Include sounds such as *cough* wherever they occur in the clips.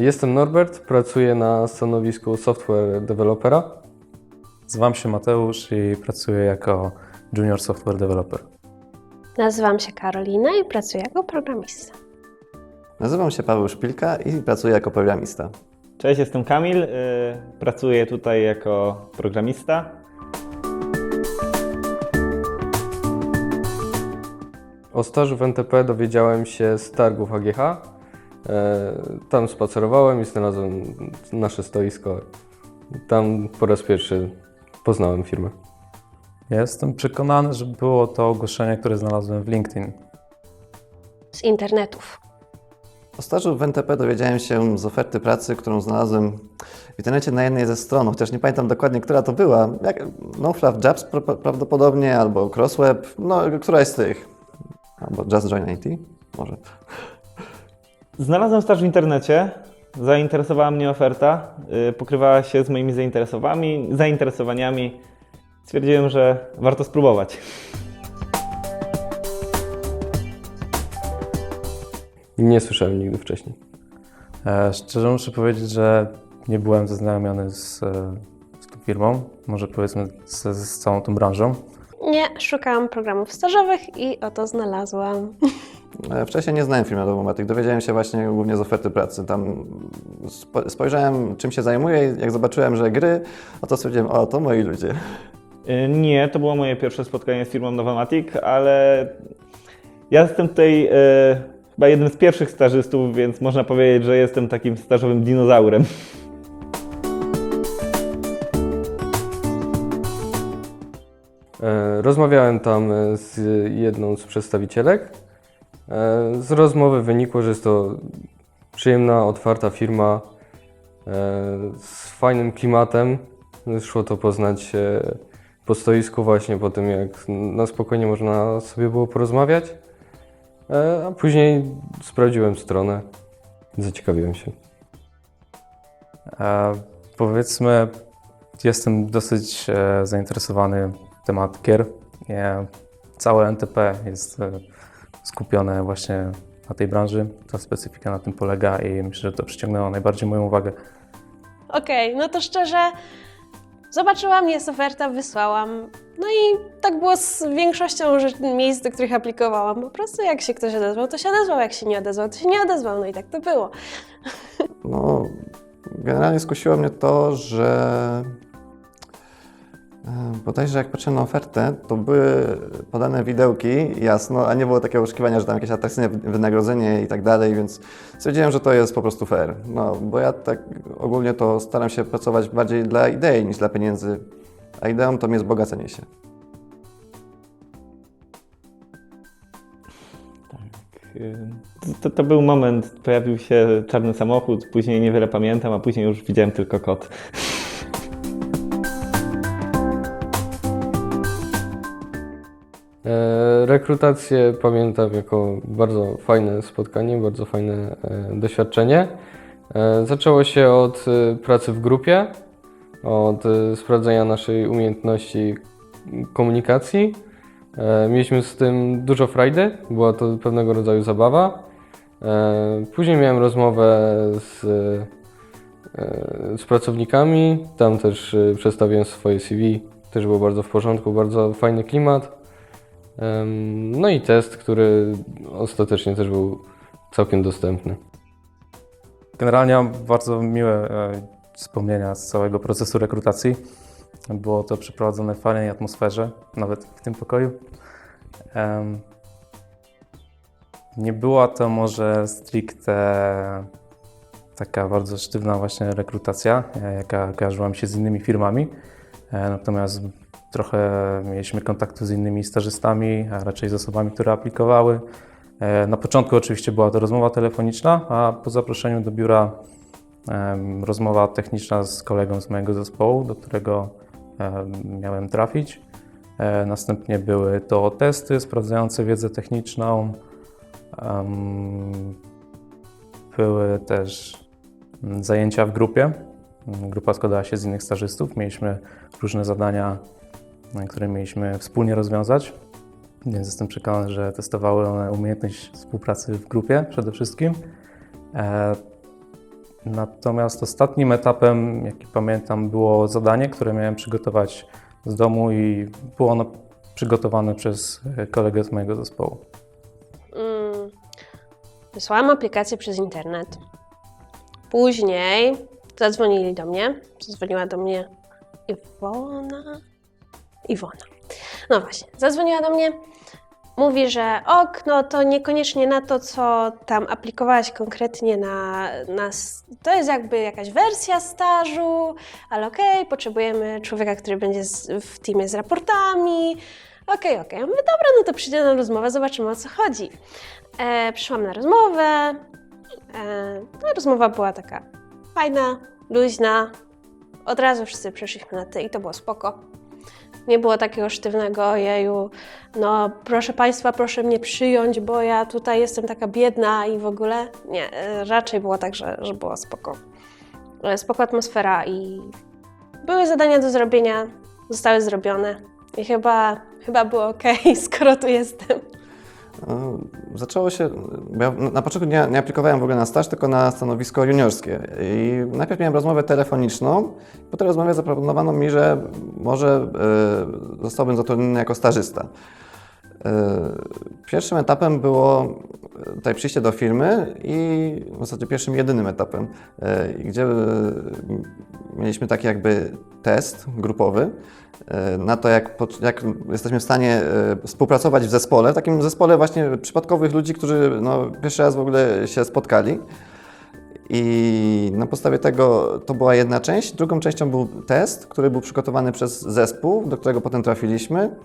Jestem Norbert, pracuję na stanowisku software developera. Nazywam się Mateusz i pracuję jako junior software developer. Nazywam się Karolina i pracuję jako programista. Nazywam się Paweł Szpilka i pracuję jako programista. Cześć, jestem Kamil. y, Pracuję tutaj jako programista. O stażu w NTP dowiedziałem się z targów AGH. E, Tam spacerowałem i znalazłem nasze stoisko. Tam po raz pierwszy poznałem firmę. Ja jestem przekonany, że było to ogłoszenie, które znalazłem w LinkedIn. Z internetów. O stażu w NTP dowiedziałem się z oferty pracy, którą znalazłem w internecie na jednej ze stron, chociaż nie pamiętam dokładnie, która to była. Jak, no Fluff Jobs pra- prawdopodobnie, albo Crossweb, no któraś z tych. Albo Just Join IT, może. Znalazłem staż w internecie. Zainteresowała mnie oferta. y, Pokrywała się z moimi zainteresowaniami. Stwierdziłem, że warto spróbować. Nie słyszałem nigdy wcześniej. E, Szczerze muszę powiedzieć, że nie byłem zaznajomiony z, e, z tą firmą, może powiedzmy z, z całą tą branżą. Nie, szukałam programów stażowych i oto znalazłam. *laughs* E, Wcześniej nie znałem firmy Domomatic, dowiedziałem się właśnie głównie z oferty pracy. Tam spo- spojrzałem, czym się zajmuję i jak zobaczyłem, że gry, no to stwierdziłem, o, to moi ludzie. Y, Nie, to było moje pierwsze spotkanie z firmą Novomatic, ale ja jestem tutaj y, chyba jednym z pierwszych stażystów, więc można powiedzieć, że jestem takim stażowym dinozaurem. E, Rozmawiałem tam e, z jedną z przedstawicielek. E, Z rozmowy wynikło, że jest to przyjemna, otwarta firma e, z fajnym klimatem. Szło to poznać e, po stoisku właśnie, po tym jak na spokojnie można sobie było porozmawiać. A później sprawdziłem stronę, zaciekawiłem się. E, Powiedzmy, jestem dosyć e, zainteresowany temat gier. E, Całe NTP jest skupione właśnie na tej branży. Ta specyfika na tym polega i myślę, że to przyciągnęło najbardziej moją uwagę. Okej, no to szczerze, zobaczyłam, jest oferta, wysłałam. No i tak było z większością rzecz- miejsc, do których aplikowałam. Po prostu jak się ktoś odezwał, to się odezwał, jak się nie odezwał, to się nie odezwał. No i tak to było. No, generalnie skusiło mnie to, że bodajże jak patrzyłem na ofertę, to były podane widełki, jasno, a nie było takiego oczekiwania, że tam jakieś atrakcyjne wynagrodzenie i tak dalej, więc stwierdziłem, że to jest po prostu fair. No, bo ja tak ogólnie to staram się pracować bardziej dla idei niż dla pieniędzy, a ideą to jest wzbogacenie się. Y, To, to był moment, pojawił się czarny samochód, później niewiele pamiętam, a później już widziałem tylko kot. Rekrutację pamiętam jako bardzo fajne spotkanie, bardzo fajne e, doświadczenie. E, Zaczęło się od e, pracy w grupie, od e, sprawdzenia naszej umiejętności komunikacji. E, Mieliśmy z tym dużo frajdy, była to pewnego rodzaju zabawa. E, Później miałem rozmowę z, e, z pracownikami, tam też e, przedstawiłem swoje CV, też było bardzo w porządku, bardzo fajny klimat. No i test, który ostatecznie też był całkiem dostępny. Generalnie mam bardzo miłe e, wspomnienia z całego procesu rekrutacji. Było to przeprowadzone w fajnej atmosferze, nawet w tym pokoju. Nie była to może stricte taka bardzo sztywna właśnie rekrutacja, e, jaka kojarzyła mi się z innymi firmami. E, Natomiast trochę mieliśmy kontaktu z innymi stażystami, a raczej z osobami, które aplikowały. E, Na początku oczywiście była to rozmowa telefoniczna, a po zaproszeniu do biura rozmowa techniczna z kolegą z mojego zespołu, do którego em, miałem trafić. E, Następnie były to testy sprawdzające wiedzę techniczną. Były też zajęcia w grupie. Grupa składała się z innych stażystów. Mieliśmy różne zadania, które mieliśmy wspólnie rozwiązać. Więc jestem przekonany, że testowały one umiejętność współpracy w grupie przede wszystkim. E, Natomiast ostatnim etapem, jaki pamiętam, było zadanie, które miałem przygotować z domu i było ono przygotowane przez kolegę z mojego zespołu. Mm, wysłałam aplikację przez internet. Później zadzwonili do mnie. Zadzwoniła do mnie Iwona. Iwona. No właśnie, zadzwoniła do mnie. Mówi, że ok, no to niekoniecznie na to, co tam aplikowałaś konkretnie na, na. To jest jakby jakaś wersja stażu, ale okej, potrzebujemy człowieka, który będzie z, w teamie z raportami. Okej, okej. Ja Mówię, dobra, no to przyjdę na rozmowę, zobaczymy o co chodzi. E, przyszłam na rozmowę. E, no, rozmowa była taka fajna, luźna. Od razu wszyscy przeszliśmy na ty i to było spoko. Nie było takiego sztywnego, ojeju, no proszę Państwa, proszę mnie przyjąć, bo ja tutaj jestem taka biedna i w ogóle. Nie, e, raczej było tak, że, że było spoko. E, Spoko atmosfera i były zadania do zrobienia, zostały zrobione i chyba, chyba było ok, *laughs* skoro tu jestem. No, Zaczęło się. Ja na początku nie, nie aplikowałem w ogóle na staż, tylko na stanowisko juniorskie. I najpierw miałem rozmowę telefoniczną. Po tej rozmowie zaproponowano mi, że może e, zostałbym zatrudniony jako stażysta. E, Pierwszym etapem było e, tutaj przyjście do firmy i w zasadzie pierwszym jedynym etapem, gdzie mieliśmy taki jakby test grupowy na to, jak, jak jesteśmy w stanie e, współpracować w zespole, w takim zespole właśnie przypadkowych ludzi, którzy no, pierwszy raz w ogóle się spotkali. I na podstawie tego to była jedna część. Drugą częścią był test, który był przygotowany przez zespół, do którego potem trafiliśmy.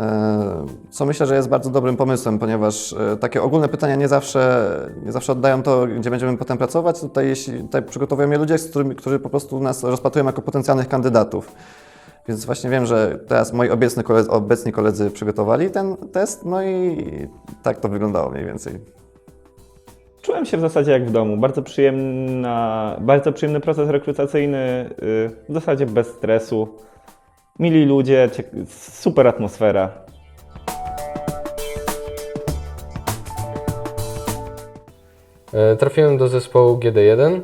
E, Co myślę, że jest bardzo dobrym pomysłem, ponieważ e, takie ogólne pytania nie zawsze, nie zawsze oddają to, gdzie będziemy potem pracować. Tutaj, jeśli, tutaj przygotowują je ludzie, którzy po prostu nas rozpatrują jako potencjalnych kandydatów. Więc właśnie wiem, że teraz moi obecni koledzy, obecni koledzy przygotowali ten test, no i tak to wyglądało mniej więcej. Czułem się w zasadzie jak w domu. Bardzo, przyjemna, bardzo przyjemny proces rekrutacyjny, y, w zasadzie bez stresu. Mili ludzie, super atmosfera. E, Trafiłem do zespołu GD1, e,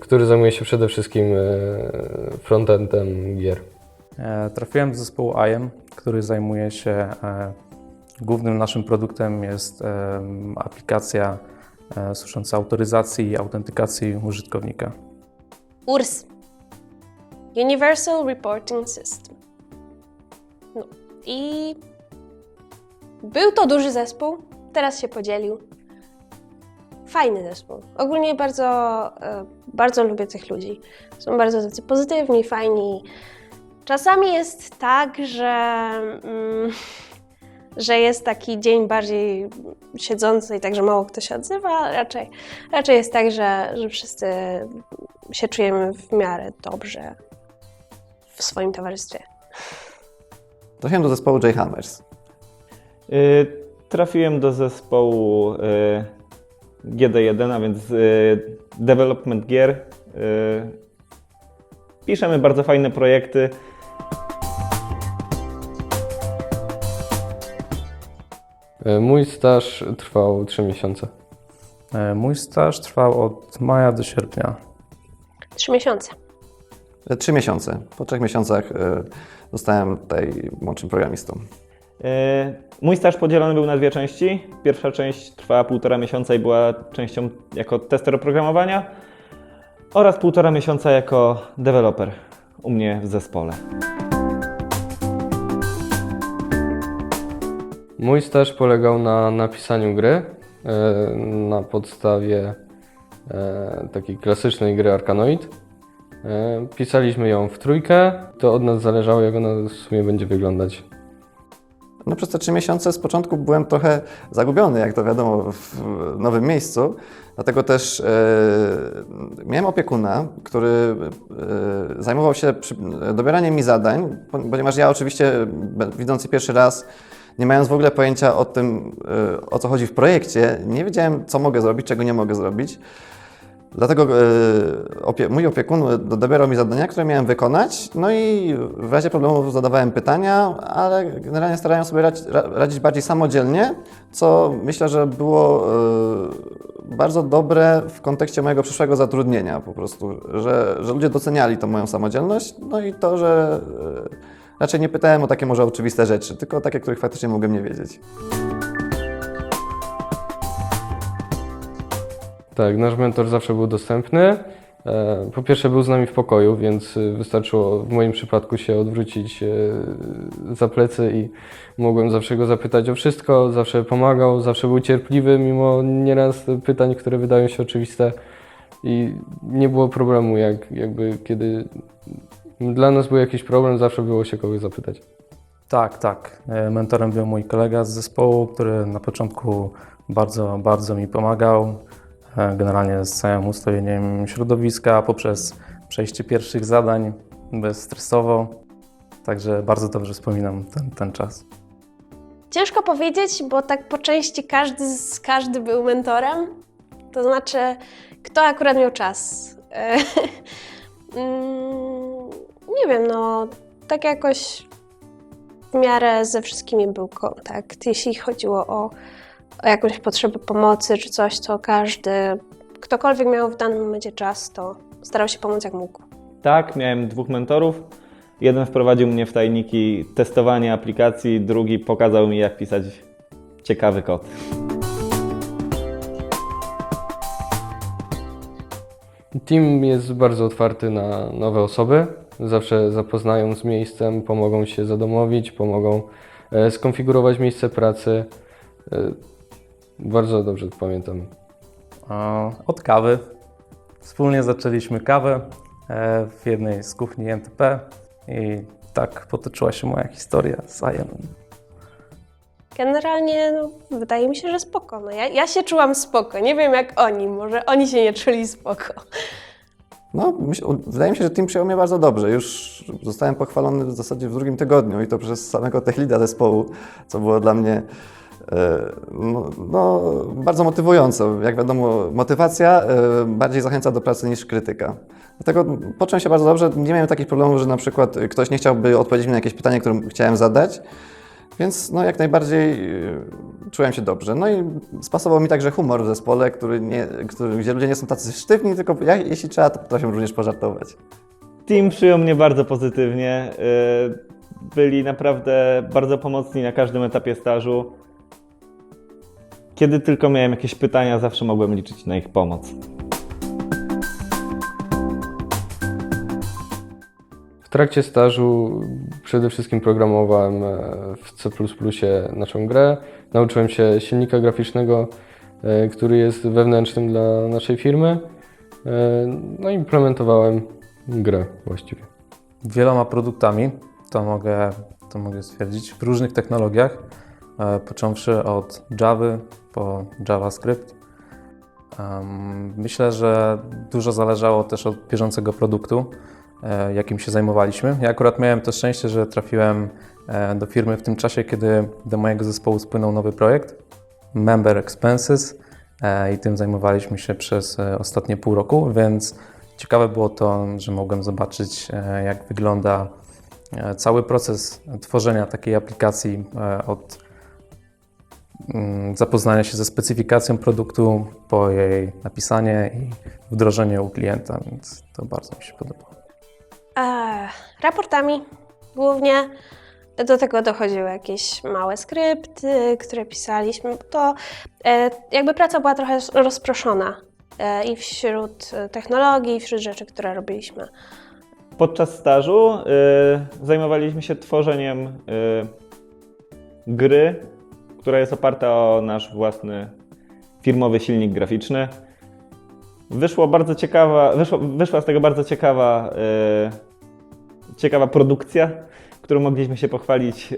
który zajmuje się przede wszystkim e, frontendem gier. E, Trafiłem do zespołu IEM, który zajmuje się, e, głównym naszym produktem jest aplikacja e, służąca autoryzacji i autentykacji użytkownika. URS. Universal Reporting System. No i był to duży zespół, teraz się podzielił. Fajny zespół. Ogólnie bardzo, e, bardzo lubię tych ludzi. Są bardzo tacy pozytywni, fajni. Czasami jest tak, że, mm, że jest taki dzień bardziej siedzący i tak, że mało kto się odzywa. Raczej, raczej jest tak, że, że wszyscy się czujemy w miarę dobrze w swoim towarzystwie. Trafiłem do zespołu J-Hammers. Y, Trafiłem do zespołu y, GD1, a więc y, Development Gier. Y, Piszemy bardzo fajne projekty. E, Mój staż trwał 3 miesiące. E, Mój staż trwał od maja do sierpnia. Trzy miesiące. E, Trzy miesiące. Po trzech miesiącach zostałem tutaj młodszym programistą. Y, Mój staż podzielony był na dwie części. Pierwsza część trwała półtora miesiąca i była częścią jako tester oprogramowania oraz półtora miesiąca jako deweloper u mnie w zespole. Mój staż polegał na napisaniu gry e, na podstawie e, takiej klasycznej gry Arkanoid. E, Pisaliśmy ją w trójkę. To od nas zależało, jak ona w sumie będzie wyglądać. No przez te trzy miesiące z początku byłem trochę zagubiony, jak to wiadomo, w nowym miejscu. Dlatego też e, miałem opiekuna, który e, zajmował się przy, dobieraniem mi zadań, po- ponieważ ja oczywiście, widząc je pierwszy raz, nie mając w ogóle pojęcia o tym, e, o co chodzi w projekcie, nie wiedziałem, co mogę zrobić, czego nie mogę zrobić. Dlatego e, opie mój opiekun do- dobierał mi zadania, które miałem wykonać, no i w razie problemów zadawałem pytania, ale generalnie starałem sobie radzi, ra- radzić bardziej samodzielnie, co myślę, że było, e, bardzo dobre w kontekście mojego przyszłego zatrudnienia po prostu, że, że ludzie doceniali tą moją samodzielność, no i to, że e, raczej nie pytałem o takie może oczywiste rzeczy, tylko takie, których faktycznie mogłem nie wiedzieć. Tak, nasz mentor zawsze był dostępny. E, Po pierwsze był z nami w pokoju, więc y, wystarczyło w moim przypadku się odwrócić e, za plecy i mogłem zawsze go zapytać o wszystko, zawsze pomagał, zawsze był cierpliwy mimo nieraz pytań, które wydają się oczywiste i nie było problemu, jak, jakby kiedy dla nas był jakiś problem, zawsze było się kogoś zapytać. Tak, tak. E, Mentorem był mój kolega z zespołu, który na początku bardzo, bardzo mi pomagał. E, Generalnie z całym ustawieniem środowiska, poprzez przejście pierwszych zadań bezstresowo. Także bardzo dobrze wspominam ten, ten czas. Ciężko powiedzieć, bo tak po części każdy z każdy był mentorem. To znaczy, kto akurat miał czas. E, *laughs* mm, nie wiem, no tak jakoś w miarę ze wszystkimi był kontakt. Jeśli chodziło o, o jakąś potrzebę pomocy czy coś, to każdy, ktokolwiek miał w danym momencie czas, to starał się pomóc jak mógł. Tak, miałem dwóch mentorów. Jeden wprowadził mnie w tajniki testowania aplikacji, drugi pokazał mi, jak pisać ciekawy kod. Team jest bardzo otwarty na nowe osoby. Zawsze zapoznają z miejscem, pomogą się zadomowić, pomogą e, skonfigurować miejsce pracy. Bardzo dobrze to pamiętam. Od kawy. Wspólnie zaczęliśmy kawę e, w jednej z kuchni NTP i tak potoczyła się moja historia z IM. Generalnie no, wydaje mi się, że spoko. No, ja, ja się czułam spoko. Nie wiem jak oni, może oni się nie czuli spoko. No, myśl, wydaje mi się, że team przyjął mnie bardzo dobrze. Już zostałem pochwalony w zasadzie w drugim tygodniu i to przez samego techlida zespołu, co było dla mnie no, no, bardzo motywujące. Jak wiadomo, motywacja e, bardziej zachęca do pracy niż krytyka. Dlatego poczułem się bardzo dobrze. Nie miałem takich problemów, że na przykład ktoś nie chciałby odpowiedzieć mi na jakieś pytanie, które chciałem zadać. Więc no, jak najbardziej e, czułem się dobrze. No i spasował mi także humor w zespole, który nie, który, gdzie ludzie nie są tacy sztywni, tylko ja, jeśli trzeba, to potrafią również pożartować. Team przyjął mnie bardzo pozytywnie. Byli naprawdę bardzo pomocni na każdym etapie stażu. Kiedy tylko miałem jakieś pytania, zawsze mogłem liczyć na ich pomoc. W trakcie stażu przede wszystkim programowałem e, w C naszą grę. Nauczyłem się silnika graficznego, e, który jest wewnętrznym dla naszej firmy. E, No i implementowałem grę właściwie. Wieloma produktami, to mogę, to mogę stwierdzić, w różnych technologiach, począwszy od Java po JavaScript. Em, Myślę, że dużo zależało też od bieżącego produktu, e, jakim się zajmowaliśmy. Ja akurat miałem to szczęście, że trafiłem e, do firmy w tym czasie, kiedy do mojego zespołu spłynął nowy projekt, Member Expenses, e, i tym zajmowaliśmy się przez e, ostatnie pół roku, więc ciekawe było to, że mogłem zobaczyć, e, jak wygląda e, cały proces tworzenia takiej aplikacji e, od zapoznania się ze specyfikacją produktu, po jej napisanie i wdrożenie u klienta, więc to bardzo mi się podobało. Eee, raportami głównie. Do tego dochodziły jakieś małe skrypty, które pisaliśmy. To e, jakby praca była trochę rozproszona e, i wśród e, technologii, i wśród rzeczy, które robiliśmy. Podczas stażu y, zajmowaliśmy się tworzeniem y, gry, która jest oparta o nasz własny firmowy silnik graficzny. Wyszło bardzo ciekawa, wyszło, wyszła z tego bardzo ciekawa, y, ciekawa produkcja, którą mogliśmy się pochwalić y,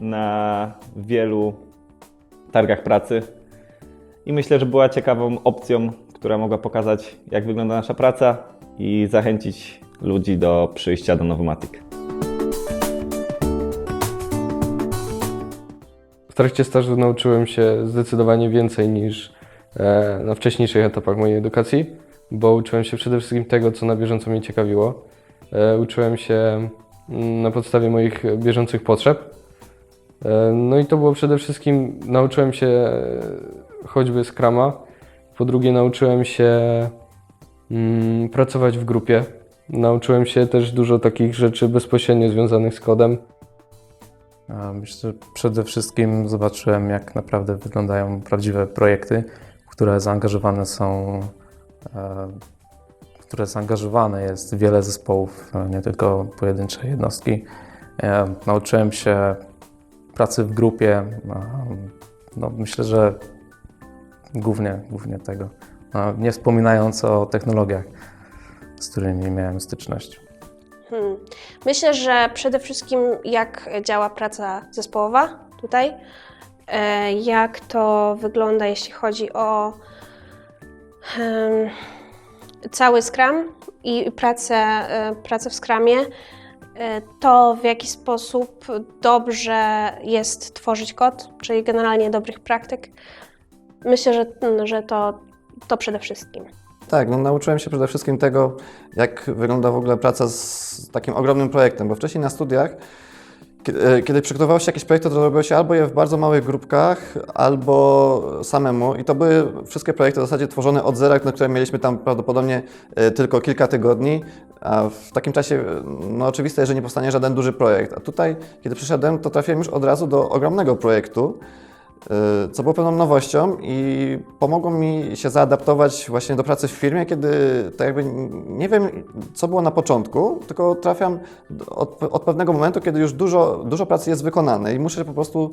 na wielu targach pracy. I myślę, że była ciekawą opcją, która mogła pokazać, jak wygląda nasza praca i zachęcić ludzi do przyjścia do Novomatic. W trakcie stażu nauczyłem się zdecydowanie więcej niż e, na wcześniejszych etapach mojej edukacji, bo uczyłem się przede wszystkim tego, co na bieżąco mnie ciekawiło. E, Uczyłem się mm, na podstawie moich bieżących potrzeb. E, No i to było przede wszystkim, nauczyłem się choćby Scrama, Po drugie, nauczyłem się mm, pracować w grupie. Nauczyłem się też dużo takich rzeczy bezpośrednio związanych z kodem. Myślę, że przede wszystkim zobaczyłem, jak naprawdę wyglądają prawdziwe projekty, które zaangażowane są, e, w które zaangażowane jest wiele zespołów, e, nie tylko pojedyncze jednostki. E, Nauczyłem się pracy w grupie. e, No, myślę, że głównie, głównie tego. Nie wspominając o technologiach, z którymi miałem styczność. Hmm. Myślę, że przede wszystkim jak działa praca zespołowa tutaj, e, jak to wygląda, jeśli chodzi o em, cały Scrum i pracę, e, pracę w Scrumie, e, to w jaki sposób dobrze jest tworzyć kod, czyli generalnie dobrych praktyk. Myślę, że, że to, to przede wszystkim. Tak, no nauczyłem się przede wszystkim tego, jak wygląda w ogóle praca z takim ogromnym projektem, bo wcześniej na studiach, kie- e, kiedy przygotowywało się jakieś projekty, to robiło się albo je w bardzo małych grupkach, albo samemu. I to były wszystkie projekty w zasadzie tworzone od zera, na które mieliśmy tam prawdopodobnie e, tylko kilka tygodni, a w takim czasie, e, no oczywiste, że nie powstanie żaden duży projekt. A tutaj, kiedy przyszedłem, to trafiłem już od razu do ogromnego projektu, co było pewną nowością i pomogło mi się zaadaptować właśnie do pracy w firmie, kiedy tak jakby nie wiem, co było na początku, tylko trafiam od, od pewnego momentu, kiedy już dużo, dużo pracy jest wykonane i muszę po prostu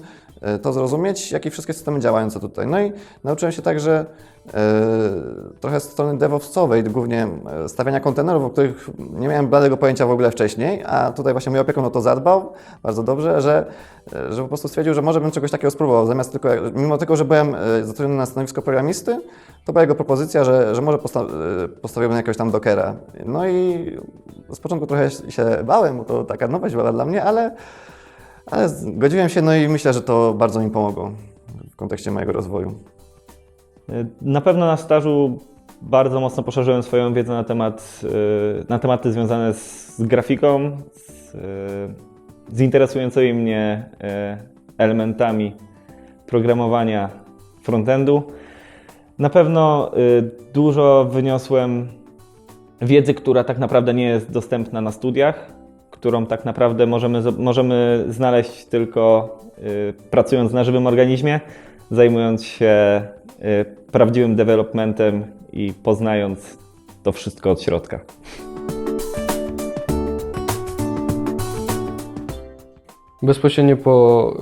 y, to zrozumieć, jak i wszystkie systemy działające tutaj. No i nauczyłem się także y, trochę z strony DevOpsowej, głównie y, stawiania kontenerów, o których nie miałem bladego pojęcia w ogóle wcześniej, a tutaj właśnie mój opiekun o to zadbał bardzo dobrze, że e, że po prostu stwierdził, że może bym czegoś takiego spróbował. Zamiast tylko, mimo tego, że byłem e, zatrudniony na stanowisko programisty, to była jego propozycja, że, że może posta e, postawiłbym jakiegoś tam dockera. No i z początku trochę się bałem, bo to taka nowość była dla mnie, ale, ale zgodziłem się, no i myślę, że to bardzo mi pomogło w kontekście mojego rozwoju. Na pewno na stażu bardzo mocno poszerzyłem swoją wiedzę na, temat, y, na tematy związane z, grafiką, z, y, z interesującymi mnie elementami programowania frontendu. Na pewno dużo wyniosłem wiedzy, która tak naprawdę nie jest dostępna na studiach, którą tak naprawdę możemy, możemy znaleźć tylko pracując na żywym organizmie, zajmując się y, prawdziwym developmentem i poznając to wszystko od środka. Bezpośrednio po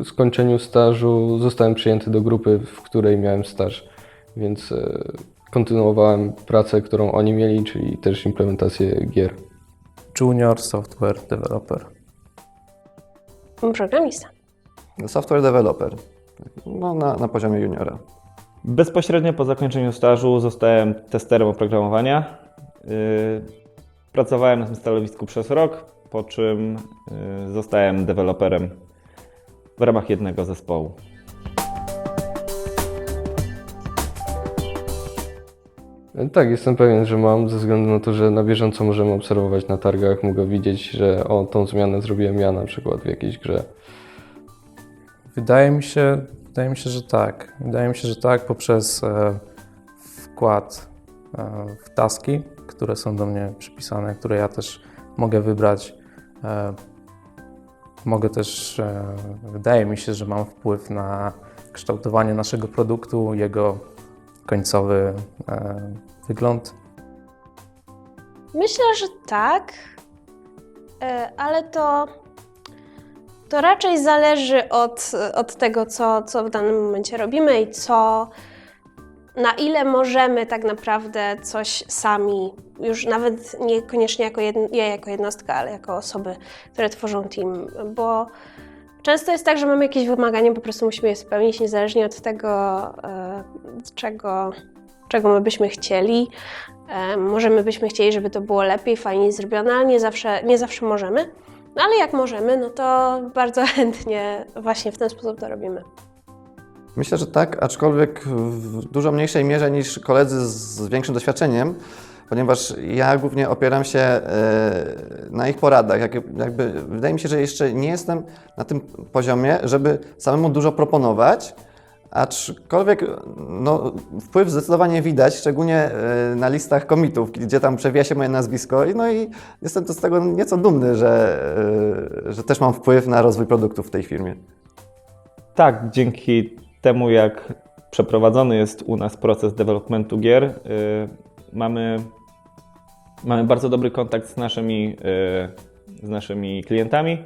y, skończeniu stażu zostałem przyjęty do grupy, w której miałem staż, więc y, kontynuowałem pracę, którą oni mieli, czyli też implementację gier. Junior Software Developer. Programista. Software developer, no, na, na poziomie juniora. Bezpośrednio po zakończeniu stażu zostałem testerem oprogramowania. Yy, Pracowałem na tym stanowisku przez rok, po czym yy, zostałem deweloperem w ramach jednego zespołu. Tak, jestem pewien, że mam, ze względu na to, że na bieżąco możemy obserwować na targach, mogę widzieć, że o, tą zmianę zrobiłem ja na przykład w jakiejś grze. Wydaje mi się, wydaje mi się, że tak. Wydaje mi się, że tak poprzez e, wkład e, w taski, które są do mnie przypisane, które ja też mogę wybrać. E, mogę też, wydaje mi się, że mam wpływ na kształtowanie naszego produktu, jego końcowy wygląd. Myślę, że tak, ale to, to raczej zależy od, od tego, co, co w danym momencie robimy i co, na ile możemy tak naprawdę coś sami, już nawet niekoniecznie jako jedn, ja jako jednostka, ale jako osoby, które tworzą team, bo często jest tak, że mamy jakieś wymagania, po prostu musimy je spełnić niezależnie od tego, e, czego, czego my byśmy chcieli. E, Możemy byśmy chcieli, żeby to było lepiej, fajniej zrobione, ale nie zawsze, nie zawsze możemy. No ale jak możemy, no to bardzo *laughs* chętnie właśnie w ten sposób to robimy. Myślę, że tak, aczkolwiek w dużo mniejszej mierze niż koledzy z większym doświadczeniem, ponieważ ja głównie opieram się e, na ich poradach. Jak, jakby, wydaje mi się, że jeszcze nie jestem na tym poziomie, żeby samemu dużo proponować, Aczkolwiek no, wpływ zdecydowanie widać, szczególnie e, na listach komitów, gdzie tam przewija się moje nazwisko. No i jestem to z tego nieco dumny, że, e, że też mam wpływ na rozwój produktów w tej firmie. Tak, dzięki temu jak przeprowadzony jest u nas proces developmentu gier, y, mamy, mamy bardzo dobry kontakt z naszymi, y, z naszymi klientami,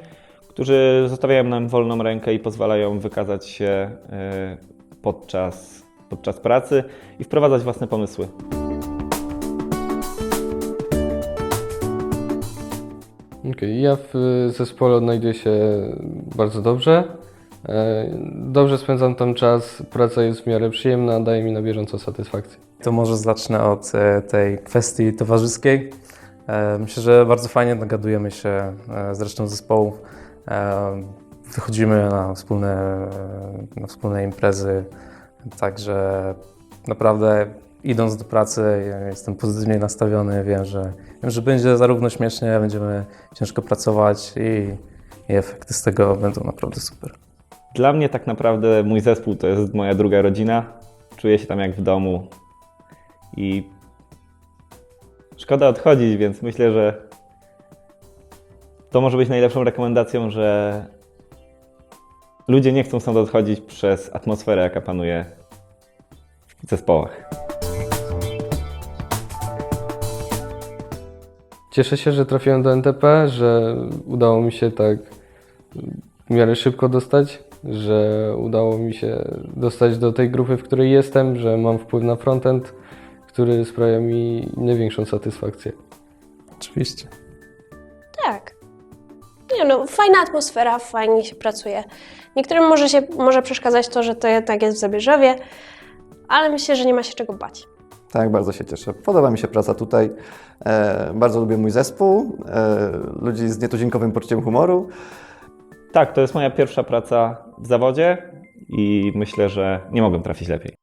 którzy zostawiają nam wolną rękę i pozwalają wykazać się y, podczas, podczas pracy i wprowadzać własne pomysły. Okej, ja w zespole odnajduję się bardzo dobrze. E, Dobrze spędzam tam czas, praca jest w miarę przyjemna, daje mi na bieżąco satysfakcję. To może zacznę od e, tej kwestii towarzyskiej. E, Myślę, że bardzo fajnie dogadujemy się e, z resztą zespołów. Wychodzimy na wspólne, na wspólne imprezy, także naprawdę idąc do pracy jestem pozytywnie nastawiony. Wiem, że, wiem, że będzie zarówno śmiesznie, będziemy ciężko pracować i, i efekty z tego będą naprawdę super. Dla mnie tak naprawdę mój zespół to jest moja druga rodzina. Czuję się tam jak w domu i szkoda odchodzić, więc myślę, że to może być najlepszą rekomendacją, że ludzie nie chcą stąd odchodzić przez atmosferę, jaka panuje w zespołach. Cieszę się, że trafiłem do NTP, że udało mi się tak w miarę szybko dostać, że udało mi się dostać do tej grupy, w której jestem, że mam wpływ na frontend, który sprawia mi największą satysfakcję. Oczywiście. Tak. Nie no, fajna atmosfera, fajnie się pracuje. Niektórym może, się, może przeszkadzać to, że to jednak jest w Zabierzowie, ale myślę, że nie ma się czego bać. Tak, bardzo się cieszę. Podoba mi się praca tutaj. E, bardzo lubię mój zespół, e, ludzi z nietuzinkowym poczuciem humoru. Tak, to jest moja pierwsza praca w zawodzie i myślę, że nie mogłem trafić lepiej.